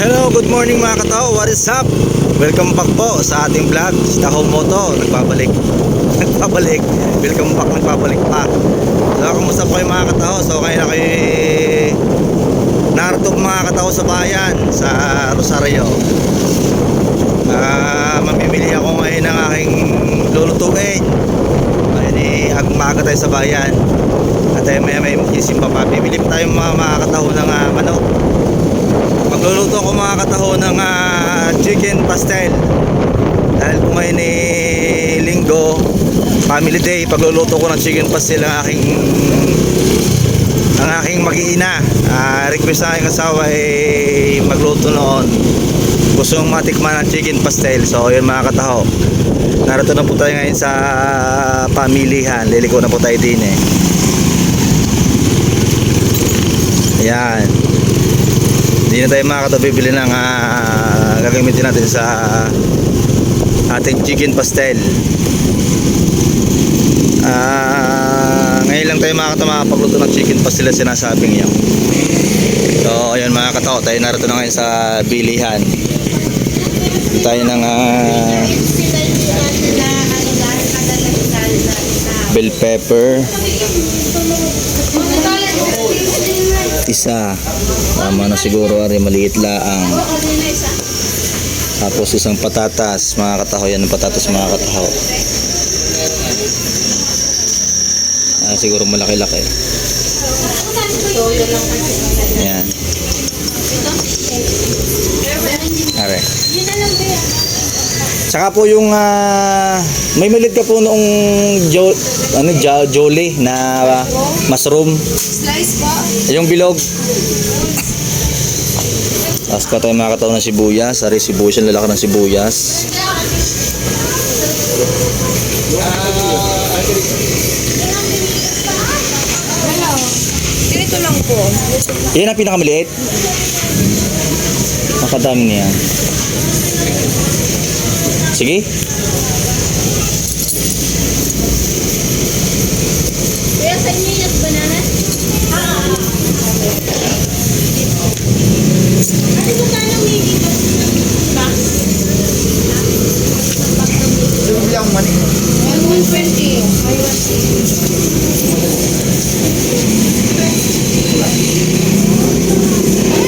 Hello, good morning mga katao. What is up? Welcome back po sa ating vlog. Si Taho Moto, nagbabalik. Nagbabalik. Welcome back, nagbabalik pa. So, kumusta po kayo mga katao? So, kaya na kayo narito mga katao sa bayan sa Rosario. Ah, mamimili ako ngayon ng aking lulutuin. Ayun eh, ag maaga tayo sa bayan. At ay may may magsisimba pa. Bibili pa tayo mga mga katao ng ah, manok. Magluluto ako mga kataho ng ah, chicken pastel. Dahil po ngayon eh, linggo, family day, pagluluto ko ng chicken pastel ang aking ang aking mag-iina. Ah, request ng aking asawa eh, magluto noon. Gusto mong matikman ang chicken pastel. So, yun mga kataho. Narito na po tayo ngayon sa pamilihan. Liliko na po tayo din eh. Yan. Hindi na tayo makakabibili ng ah, gagamitin natin sa ating chicken pastel. Ah, ngayon lang tayo makakatama pagluto ng chicken pastel na sinasabing yun. So, ayun mga katao, tayo narito na ngayon sa bilihan. Tayo ng ah, bell pepper, isa. Tama na siguro ari maliit laang. Tapos isang patatas, mga kataho yan ang patatas mga kataho. Ah, siguro malaki-laki. Yan. Saka po yung ah, may malit ka po noong jo, ano, jo, jolly na ah, mushroom. Slice po. Yung bilog. Tapos pa tayo mga kataon ng sibuyas. Ari sibuyas, yung lalaki ng sibuyas. Hello. Ganito lang po. Yan ang pinakamaliit. Nakadami niya. Sige. Kuya, sa inyo yung banana? Ah. Ano ba tayo ng hindi ba? Yung mani. 120.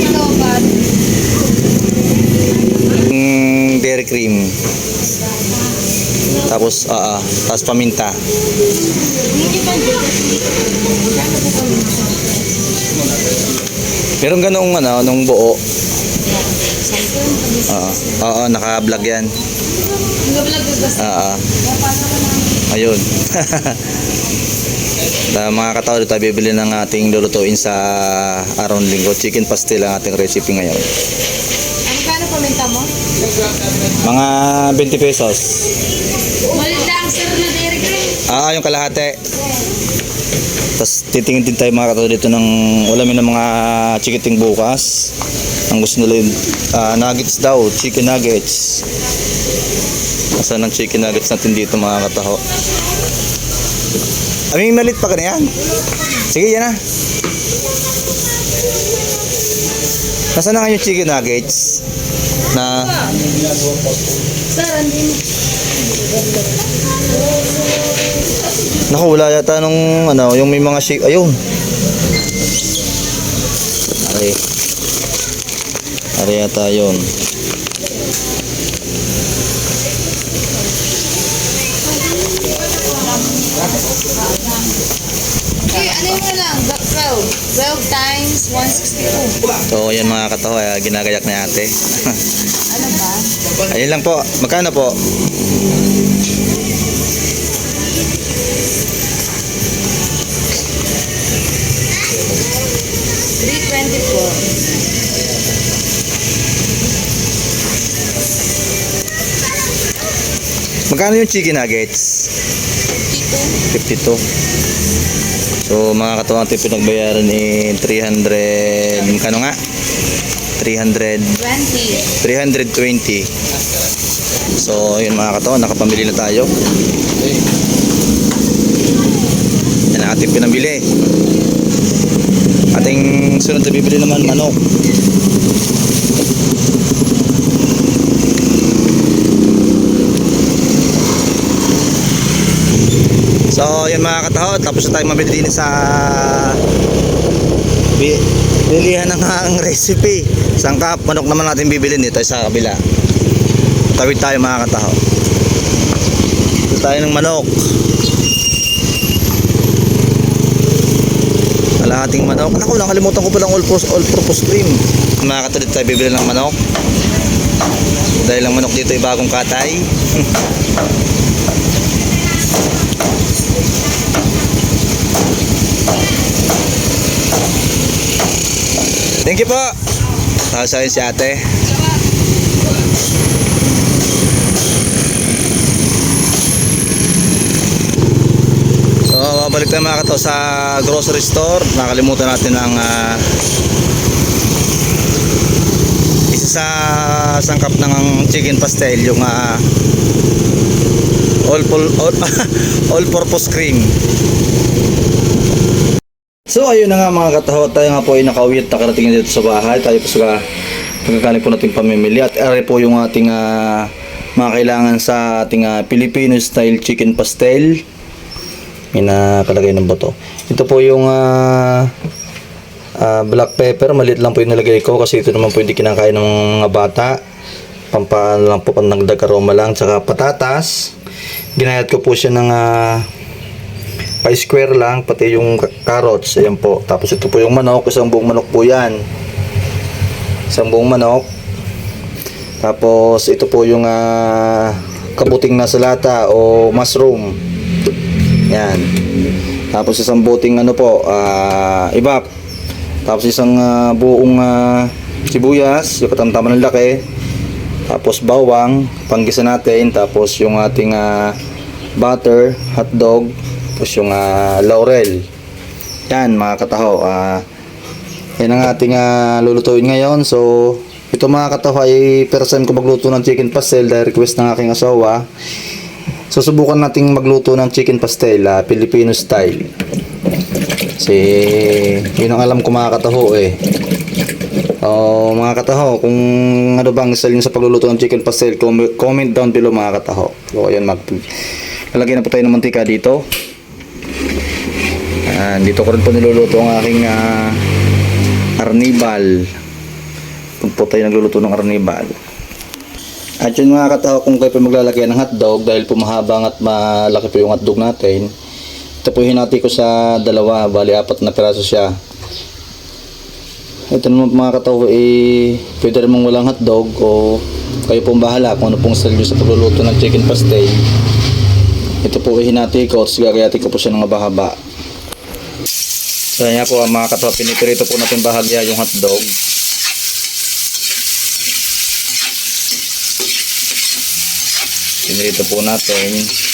Ikaw ba? Mm, dairy cream. Tapos, ah, ah, tapos paminta. Meron ganong ano, nung buo. Oo, oo, naka-vlog yan. Ah. Ayun. Na mga katao, dito tayo bibili ng ating lulutuin sa araw ng linggo. Chicken pastel ang ating recipe ngayon. Ano kano paminta mo? Mga 20 pesos. Ah, yung kalahati. Tapos titingin din tayo mga katao dito ng ulamin ng mga chikiting bukas. Ang gusto nila yung ah, nuggets daw, chicken nuggets. Asan ang chicken nuggets natin dito mga kataho? Aming malit pa ka na yan. Sige, yan na. Nasaan na yung chicken nuggets? Na Sir, hindi. Naku, wala yata nung ano, yung may mga shake. Ayun. Ari. Ari yata yun. Okay, ano mo lang? 12. 12 times 162. So, yan mga kataho, eh, ginagayak ni ate. Ano ba? Ayun lang po. Magkano po? Magkano yung chicken nuggets? Dito. 52. So, mga kataho natin pinagbayaran ni 300, magkano nga? 300, 20. 320. So, yun mga kataon, nakapamili na tayo. Yan ang ating pinamili. Ating sunod na bibili naman manok. So, yun mga kataho, tapos na tayo mabili din sa bi bilihan ng ang recipe. Sangkap, manok naman natin bibilin dito sa kabila. Tawid tayo mga kataho. Ito tayo ng manok. Kalahating manok. Ako, nakalimutan ko palang all purpose, all purpose cream. Mga katulad tayo bibili ng manok. Dahil ang manok dito ay bagong katay. Thank you po. Para sa si ate. So, babalik tayo mga kato sa grocery store. Nakalimutan natin ang ah, isa sa sangkap ng chicken pastel, yung ah, all, pul- all, all purpose cream. So ayun na nga mga kataho, tayo nga po ay nakauwi at nakarating na dito sa bahay. Tayo po sa pagkakaling po natin pamimili at ere po yung ating ah, mga kailangan sa ating ah, Filipino style chicken pastel. May nakalagay ng boto. Ito po yung ah, ah, black pepper, maliit lang po yung nilagay ko kasi ito naman po hindi kinakain ng mga bata. Pampaan lang po, panagdag aroma lang. Tsaka patatas. Ginayat ko po siya ng ah, pa-square lang, pati yung carrots, ayan po. Tapos ito po yung manok, isang buong manok po yan. Isang buong manok. Tapos ito po yung ah, kabuting na salata o mushroom. Yan. Tapos isang buting ano po, ah, ibak. Tapos isang ah, buong ah, sibuyas, yung katamtaman ng laki. Tapos bawang, panggisa natin. Tapos yung ating ah, butter, hotdog, tapos yung ah, laurel. Yan mga kataho. ah yan ang ating ah, lulutuin ngayon. So, ito mga kataho ay person ko magluto ng chicken pastel dahil request ng aking asawa. So, subukan nating magluto ng chicken pastel, ah, Filipino style. Kasi, yun ang alam ko mga kataho eh. Oh, mga kataho, kung ano bang style nyo sa pagluluto ng chicken pastel, com- comment down below mga kataho. So, ayan, mag lalagyan na po tayo ng mantika dito. Ah, dito ko rin po niluluto ang aking ah, arnibal. Kung po tayo nagluluto ng arnibal. At yun mga kataho, kung kayo po maglalagay ng hotdog dahil po mahabang at malaki po yung hotdog natin, ito po hinati ko sa dalawa, bali apat na piraso siya. Ito naman mga kataho, eh, pwede mong walang hotdog o kayo pong bahala kung ano pong style sa pagluluto ng chicken pastel. Ito po ay hinati ko, tapos gagayati ko po siya ng mahaba. So yan po mga kataho, pinipirito po natin bahagya yung hotdog. Pinirito po natin.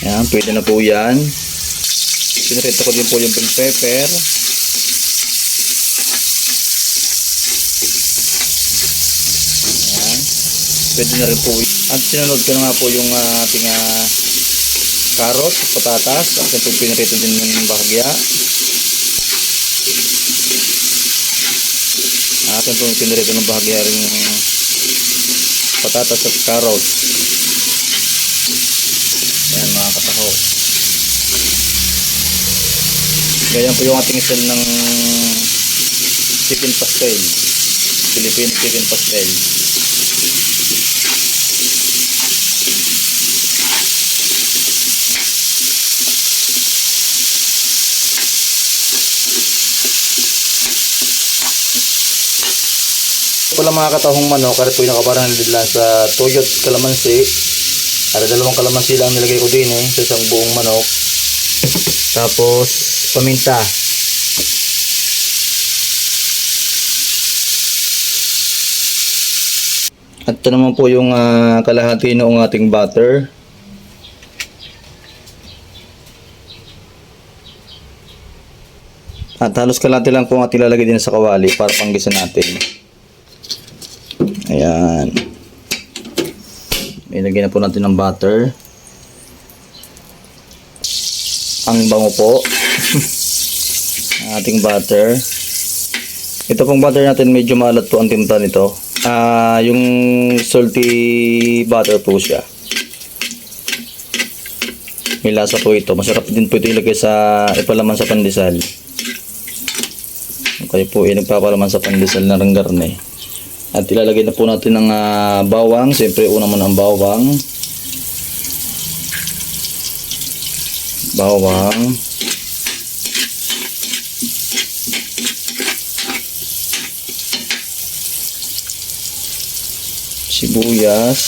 Yan, pwede na po yan. Pinirito ko din po yung bell pepper. Yan. Pwede na rin po. At sinunod ko na nga po yung ah, ating uh, carrot, patatas. At po pinirito din yung bahagya. Atin po pinirito ng bahagya rin yung patatas at carrot. Yan mga kataho. Ganyan po yung ating style ng chicken pastel. Filipino chicken pastel. Pala mga katahong manok, kaya po yung nakabarang nila sa Toyot Kalamansi. Ada dalawang kalamansi lang nilagay ko din eh, sa isang buong manok. Tapos, paminta. At ito naman po yung ah, kalahati ng ating butter. At halos kalahati lang po ang ating lalagay din sa kawali para panggisa natin. Ayan. Ilagay na po natin ng butter. Ang bango po. Ang ating butter. Ito pong butter natin medyo maalat po ang timpla nito. Ah, yung salty butter po siya. May lasa po ito. Masarap din po ito ilagay sa ipalaman sa pandesal. Okay po, eh, nagpapalaman sa pandesal na ranggarne. At ilalagay na po natin ng ah, bawang. Siyempre, una muna ang bawang. Bawang. Sibuyas.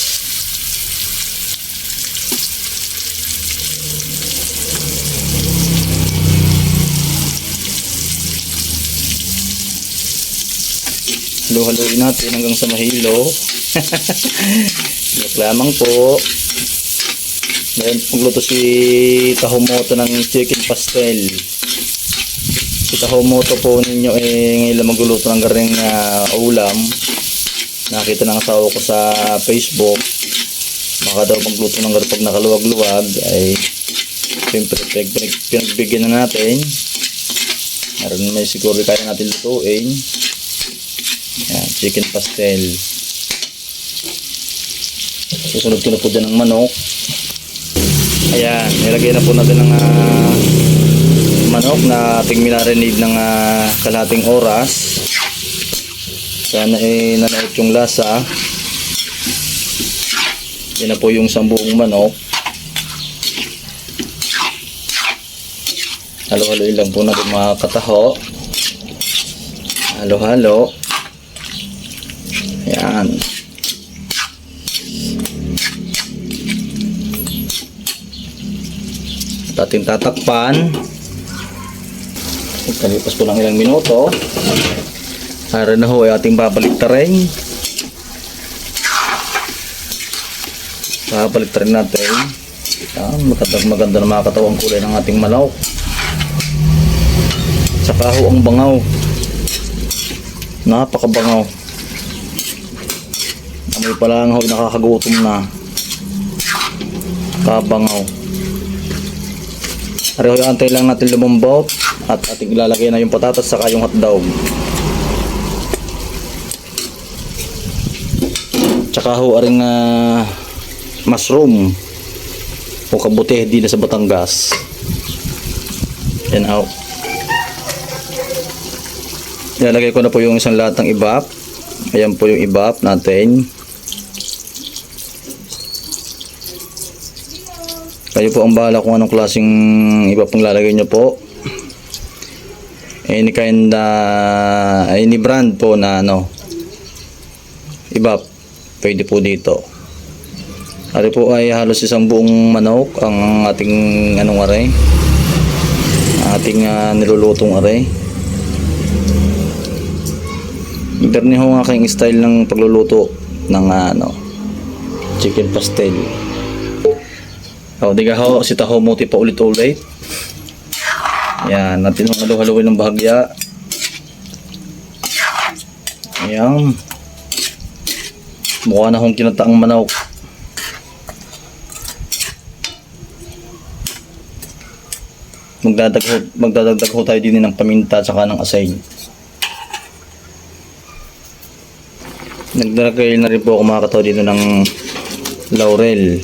Halo-haloin natin hanggang sa mahilo. Joke lamang po. Ngayon magluto si Tahomoto ng chicken pastel. Si Tahomoto po ninyo eh ngayon lang magluluto ng garing ah, ulam. Nakita ng asawa ko sa Facebook. Baka daw magluto ng garing pag nakaluwag-luwag ay siyempre pinag, pinag, pinagbigyan na natin. Meron may siguro kaya natin lutuin. Yan, chicken pastel. Susunod ko na po dyan ng manok. Ayan, nilagay na po natin ng ah, manok na ating minarinade ng ah, kalahating oras. Sana eh nanaot yung lasa. Yan na po yung sambuong manok. Halo-haloin lang po natin mga kataho. Halo-halo. Yan. At ating tatakpan. Kalipas po ng ilang minuto. Para na ho ay ating babalik rin. Babalik rin natin. Yan, maganda, maganda na mga katawang kulay ng ating manok. Saka ho ang bangaw. Napakabangaw. Amoy pa lang ho, nakakagutom na. Kabangaw. Yung antay lang natin lumambot at ating ilalagay na yung patatas saka yung hotdog. Tsaka ho aring ah, mushroom o kabute di na sa Batangas. Yan ho. Ilalagay ko na po yung isang latang ibap. Ayan po yung ibap natin. Kayo po ang bahala kung anong klaseng iba pang lalagay nyo po. Any kind uh, any brand po na ano iba pwede po dito. Ari po ay halos isang buong manok ang ating anong aray. Ating ah, nilulutong aray. Interni ho ang aking style ng pagluluto ng ah, ano chicken pastel. O, ka ho, si Taho Muti pa ulit-ulit. Yan, natin ang halu-haluin ng bahagya. Ayan. Mukha na hong kinataang manok. Magdadag magdadagdag ho tayo din ng paminta at saka ng asay. Nagdagay na rin po ako mga kataw dito ng laurel.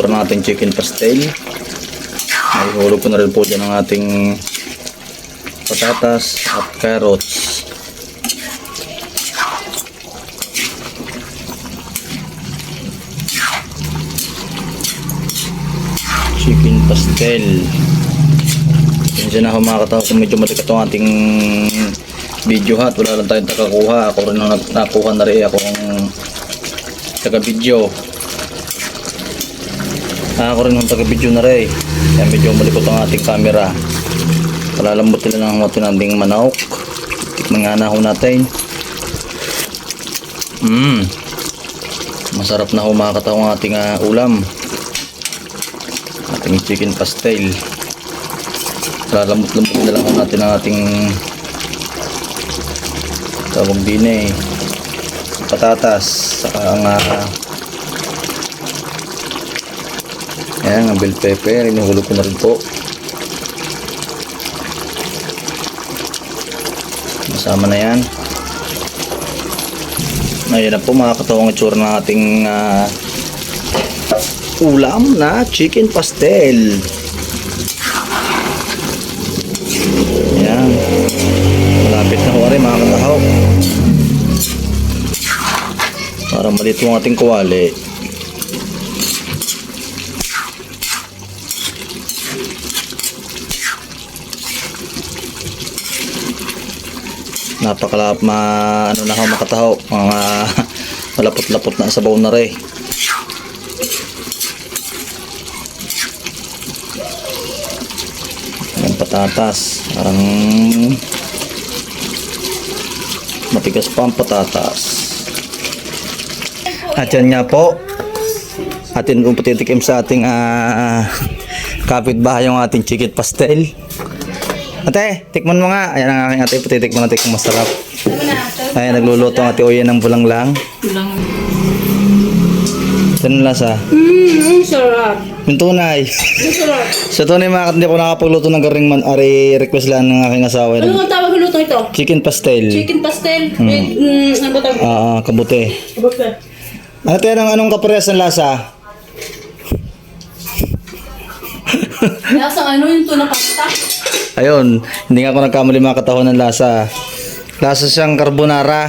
Itsura ng chicken pastel. Ay hulog ko na rin po dyan ang ating patatas at carrots. Chicken pastel. Yan na katao kung medyo malikat ang ating video ha. at Wala lang tayong takakuha. Ako rin ang nakuha na rin akong taga-video. Ah, ako rin ang taga-video na rin. Kaya medyo malikot ang ating camera. Palalambot nila ng mga tinanding manok. Tikman nga na ako natin. Mmm. Masarap na humakataw ang ating ah, ulam. Ating chicken pastel. Lalamot-lamot na lang natin ang ating tawag din eh. Patatas. Saka ang uh, Ayan, ang bell pepper. Inuhulog ko na rin po. Masama na yan. Ayan na po mga katawang itsura ng ating ah, ulam na chicken pastel. Ayan. Malapit na rin mga katahaw. Para malito ang ating kuwali. Napakalap ma ano na ako makatahaw. Mga malapot-lapot na sa na rin. Yung patatas. Parang matigas pa ang patatas. At yan nga po. Atin kung patitikim sa ating ah, kapitbahay yung ating chicken pastel. Ate, tikman mo nga. Ayan ang aking ate, patitikman natin kung masarap. Ayan, nagluluto ang ate Oyen ng bulang lang. Lang. Saan ang lasa? Mmm, sarap. Yung tunay. Ang sarap. Sa tunay mga kat, hindi ako nakapagluto ng garing man. Ari, request lang ng aking asawa. Ano ang tawag ng luto ito? Chicken pastel. Chicken pastel with, mm, ano ba tawag? Ah, ah, kabute. Kabukla. Ate, anong, anong kapares ng lasa? Lasang ano yung tuna pasta? Ayun, hindi nga ako nagkamali mga katahon ng lasa. Lasa siyang carbonara.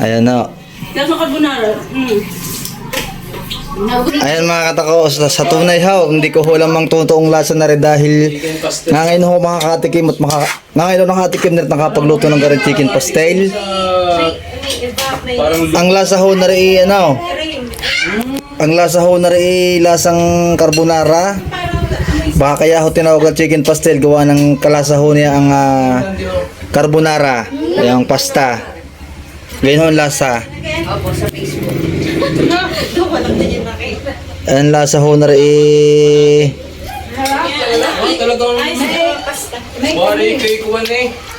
Ayan na. Lasang carbonara. Mm. Ayan mga katako, sa, sa tunay ha, hindi ko hulam ang totoong lasa na rin dahil nga ngayon ako makakatikim at maka, nga ngayon ako nakatikim na rin nakapagluto ng garing chicken pastel. Ang lasa ho na rin, ano, ang lasa ho na rin lasang carbonara. Baka kaya ho tinawag na chicken pastel gawa ng kalasa ho niya ang ah, carbonara, yung pasta. Ganyan ho ang lasa. Ang lasa ho na rin eh, Talagang Mari kay kuwan eh. Tikman na